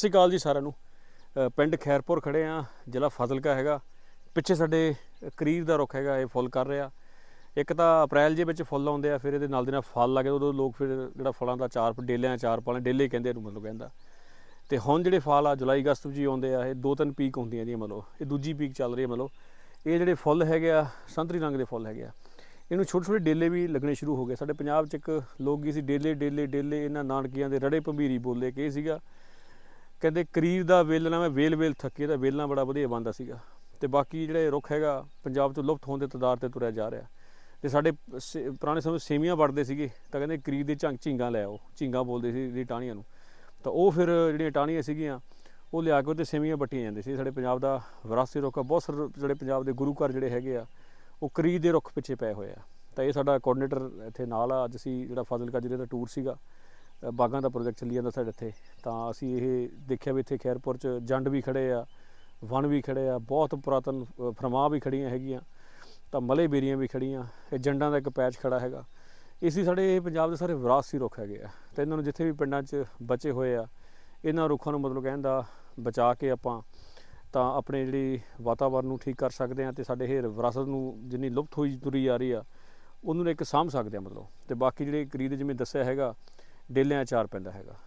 ਸਤਿ ਸ਼੍ਰੀ ਅਕਾਲ ਜੀ ਸਾਰਿਆਂ ਨੂੰ। ਪਿੰਡ ਖੈਰਪੁਰ ਖੜੇ ਆ ਜ਼ਿਲ੍ਹਾ ਫਾਜ਼ਿਲਕਾ ਹੈਗਾ। ਪਿੱਛੇ ਸਾਡੇ ਕਰੀਰ ਦਾ ਰੁੱਖ ਹੈਗਾ, ਇਹ ਫੁੱਲ ਕਰ ਰਿਹਾ। ਇੱਕ ਤਾਂ ਅਪ੍ਰੈਲ ਜੇ ਵਿੱਚ ਫੁੱਲ ਆਉਂਦੇ ਆ, ਫਿਰ ਇਹਦੇ ਨਾਲ ਦੇ ਨਾਲ ਫਲ ਲੱਗੇ ਉਦੋਂ ਲੋਕ ਫਿਰ ਜਿਹੜਾ ਫਲਾਂ ਦਾ ਚਾਰ ਡੇਲਿਆਂ ਚਾਰ ਪਾਲੇ ਡੇਲੇ ਕਹਿੰਦੇ ਇਹਨੂੰ ਮਤਲਬ ਕਹਿੰਦਾ। ਤੇ ਹੁਣ ਜਿਹੜੇ ਫਲ ਆ, ਜੁਲਾਈ ਅਗਸਤ ਵਿੱਚ ਹੀ ਆਉਂਦੇ ਆ, ਇਹ ਦੋ ਤਿੰਨ ਪੀਕ ਹੁੰਦੀਆਂ ਜੀ ਮਤਲਬ, ਇਹ ਦੂਜੀ ਪੀਕ ਚੱਲ ਰਹੀ ਹੈ ਮਤਲਬ। ਇਹ ਜਿਹੜੇ ਫੁੱਲ ਹੈਗੇ ਆ, ਸੰਤਰੀ ਰੰਗ ਦੇ ਫੁੱਲ ਹੈਗੇ ਆ। ਇਹਨੂੰ ਛੋਟੇ ਛੋਟੇ ਡੇਲੇ ਵੀ ਲੱਗਣੇ ਸ਼ੁਰੂ ਹੋ ਗਏ। ਸਾਡੇ ਪੰਜਾਬ 'ਚ ਇੱਕ ਲੋਕ ਗੀਤ ਸੀ, ਡੇਲੇ ਡੇਲੇ ਡੇਲੇ, ਇਹਨਾਂ ਨਾਨਕੀਆਂ ਦੇ ਰੜੇ ਭੰਬੀਰੀ ਬੋਲੇ, ਕਿ ਇਹ ਸੀਗਾ ਕਹਿੰਦੇ ਕਰੀਰ ਦਾ ਵੇਲਣਾ ਮੈਂ ਵੇਲ ਵੇਲ ਥੱਕੇ ਦਾ ਵੇਲਣਾ ਬੜਾ ਵਧੀਆ ਬੰਦਾ ਸੀਗਾ। ਤੇ ਬਾਕੀ ਜਿਹੜੇ ਰੁੱਖ ਹੈਗਾ, ਪੰਜਾਬ ਤੋਂ ਲੁਪਤ ਹੋਣ ਦੇ ਤਦਾਰ ਤੇ ਤੁਰਿਆ ਜਾ ਰਿਹਾ। ਤੇ ਸਾਡੇ ਸੇ- ਪੁਰਾਣੇ ਸਮੇਂ ਸੇਮੀਆਂ ਵੜਦੇ ਸੀਗੇ, ਤਾਂ ਕਹਿੰਦੇ ਕਰੀਰ ਦੇ ਝੰਗ ਝਿੰਗਾ ਲੈ ਆਓ, ਝਿੰਗਾ ਬੋਲਦੇ ਸੀ ਜਿਹੜੀ ਟਾਹਣੀਆਂ ਨੂੰ। ਤਾਂ ਉਹ ਫਿਰ ਜਿਹੜੀਆਂ ਟਾਹਣੀਆਂ ਸੀਗੀਆਂ, ਉਹ ਲਿਆ ਕੇ ਉਹਤੇ ਸੇਮੀਆਂ ਬੱਟੀਆਂ ਜਾਂਦੇ ਸੀ। ਸਾਡੇ ਪੰਜਾਬ ਦਾ ਵਿਰਾਸਤੀ ਰੁੱਖ ਆ, ਬਹੁਤ ਸਾਰੇ ਜਿਹੜੇ ਪੰਜਾਬ ਦੇ ਗੁਰੂ ਘਰ ਜਿਹੜੇ ਹੈਗੇ ਆ, ਉਹ ਕਰੀਰ ਦੇ ਰੁੱਖ ਪਿੱਛੇ ਪਏ ਹੋਏ ਆ। ਤਾਂ ਇਹ ਸਾਡਾ ਕੋਆਰਡੀਨੇਟਰ ਇੱਥੇ ਨਾਲ ਆ, ਅੱਜ ਅਸੀਂ ਜਿਹੜਾ ਫਾਜ਼ਿਲਕਾ ਜ਼ਿਲ੍ਹੇ ਦਾ ਟੂਰ ਸੀਗਾ ਬਾਗਾਂ ਦਾ ਪ੍ਰੋਜੈਕਟ ਚੱਲੀ ਜਾਂਦਾ ਸਾਡੇ ਇੱਥੇ। ਤਾਂ ਅਸੀਂ ਇਹ ਦੇਖਿਆ ਵੀ ਇੱਥੇ ਖੈਰਪੁਰ ਚ ਜੰਡ ਵੀ ਖੜੇ ਆ ਵਣ ਵੀ ਖੜੇ ਆ ਬਹੁਤ ਪੁਰਾਤਨ ਅ, ਫਰਮਾਂ ਵੀ ਖੜੀਆਂ ਹੈਗੀਆਂ ਤਾਂ ਮਲੇ ਬੇਰੀਆਂ ਵੀ ਖੜੀਆਂ ਇਹ ਜੰਡਾਂ ਦਾ ਇੱਕ ਪੈਚ ਖੜਾ ਹੈਗਾ। ਇਸੀ ਸਾਡੇ ਇਹ ਪੰਜਾਬ ਦੇ ਸਾਰੇ ਵਿਰਾਸਤੀ ਰੁੱਖ ਹੈਗੇ ਆ। ਤੇ ਇਹਨਾਂ ਨੂੰ ਜਿੱਥੇ ਵੀ ਪਿੰਡਾਂ 'ਚ ਬਚੇ ਹੋਏ ਆ ਇਹਨਾਂ ਰੁੱਖਾਂ ਨੂੰ ਮਤਲਬ ਕਹਿੰਦਾ ਬਚਾ ਕੇ ਆਪਾਂ ਤਾਂ ਆਪਣੇ ਜਿਹੜੀ ਵਾਤਾਵਰਨ ਨੂੰ ਠੀਕ ਕਰ ਸਕਦੇ ਆ ਤੇ ਸਾਡੇ ਇਹ ਵਿਰਾਸਤ ਨੂੰ ਜਿੰਨੀ ਲੁਪਤ ਹੋਈ ਤੁਰੀ ਜਾ ਰਹੀ ਆ ਉਹਨੂੰ ਇੱਕ ਸਾਂਭ ਸਕਦੇ ਆ ਮਤਲਬ। ਤੇ ਬਾਕੀ ਜਿਹੜੇ ਕਰੀਦ ਜਿਵੇਂ ਦੱਸਿਆ ਹੈਗਾ ਡੇਲਿਆਂ ਚਾਰ ਪੈਂਦਾ ਹੈਗਾ।